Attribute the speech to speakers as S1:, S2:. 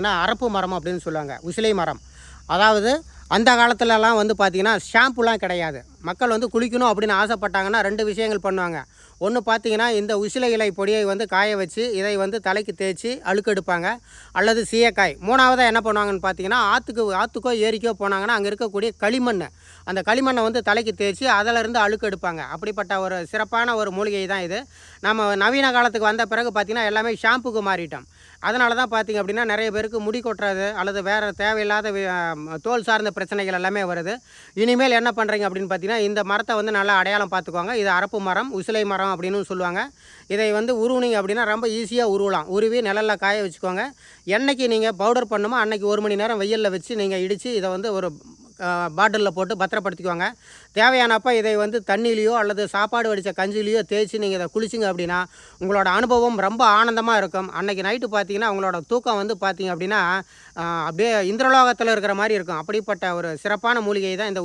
S1: ஏன்னா அரப்பு மரம் அப்படின்னு சொல்லுவாங்க உசிலை மரம். அதாவது அந்த காலத்துலலாம் வந்து பார்த்திங்கன்னா ஷாம்புலாம் கிடையாது. மக்கள் வந்து குளிக்கணும் அப்படின்னு ஆசைப்பட்டாங்கன்னா ரெண்டு விஷயங்கள் பண்ணுவாங்க. ஒன்று பார்த்தீங்கன்னா இந்த உசிலை இலை பொடியை வந்து காய வச்சு இதை வந்து தலைக்கு தேய்ச்சி அழுக்கெடுப்பாங்க அல்லது சீயக்காய். மூணாவதாக என்ன பண்ணுவாங்கன்னு பார்த்தீங்கன்னா ஆற்றுக்கு ஆற்றுக்கோ ஏரிக்கோ போனாங்கன்னா அங்கே இருக்கக்கூடிய களிமண் அந்த களிமண்ணை வந்து தலைக்கு தேய்ச்சி அதிலிருந்து அழுக்கு எடுப்பாங்க. அப்படிப்பட்ட ஒரு சிறப்பான ஒரு மூலிகை தான் இது. நம்ம நவீன காலத்துக்கு வந்த பிறகு பார்த்திங்கன்னா எல்லாமே ஷாம்புக்கு மாறிட்டோம். அதனால தான் பார்த்திங்க அப்படின்னா நிறைய பேருக்கு முடி கொட்டுறது அல்லது வேறு தேவையில்லாத தோல் சார்ந்த பிரச்சனைகள் எல்லாமே வருது. இனிமேல் என்ன பண்ணுறீங்க அப்படின்னு பார்த்தீங்கன்னா இந்த மரத்தை வந்து நல்லா அடையாளம் பார்த்துக்குவாங்க இது அரப்பு மரம் உசிலை மரம் அப்படின்னு சொல்லுவாங்க. இதை வந்து உருவினீங்க அப்படின்னா ரொம்ப ஈஸியாக உருவலாம். உருவி நிழலில் காய வச்சுக்கோங்க. என்றைக்கு நீங்கள் பவுடர் பண்ணுமோ அன்றைக்கி ஒரு மணி நேரம் வெயிலில் வச்சு நீங்கள் இடித்து இதை வந்து ஒரு பாட்டிலில் போட்டு பத்திரப்படுத்திக்குவாங்க தேவையானப்போ இதை வந்து தண்ணியிலையோ அல்லது சாப்பாடு வடித்த கஞ்சிலையோ தேய்ச்சி நீங்கள் இதை குளிச்சிங்க அப்படின்னா உங்களோட அனுபவம் ரொம்ப ஆனந்தமாக இருக்கும். அன்னைக்கு நைட்டு பார்த்தீங்கன்னா உங்களோட தூக்கம் வந்து பார்த்தீங்க அப்படின்னா அப்படியே இந்திரலோகத்தில் இருக்கிற மாதிரி இருக்கும். அப்படிப்பட்ட ஒரு சிறப்பான மூலிகை தான் இந்த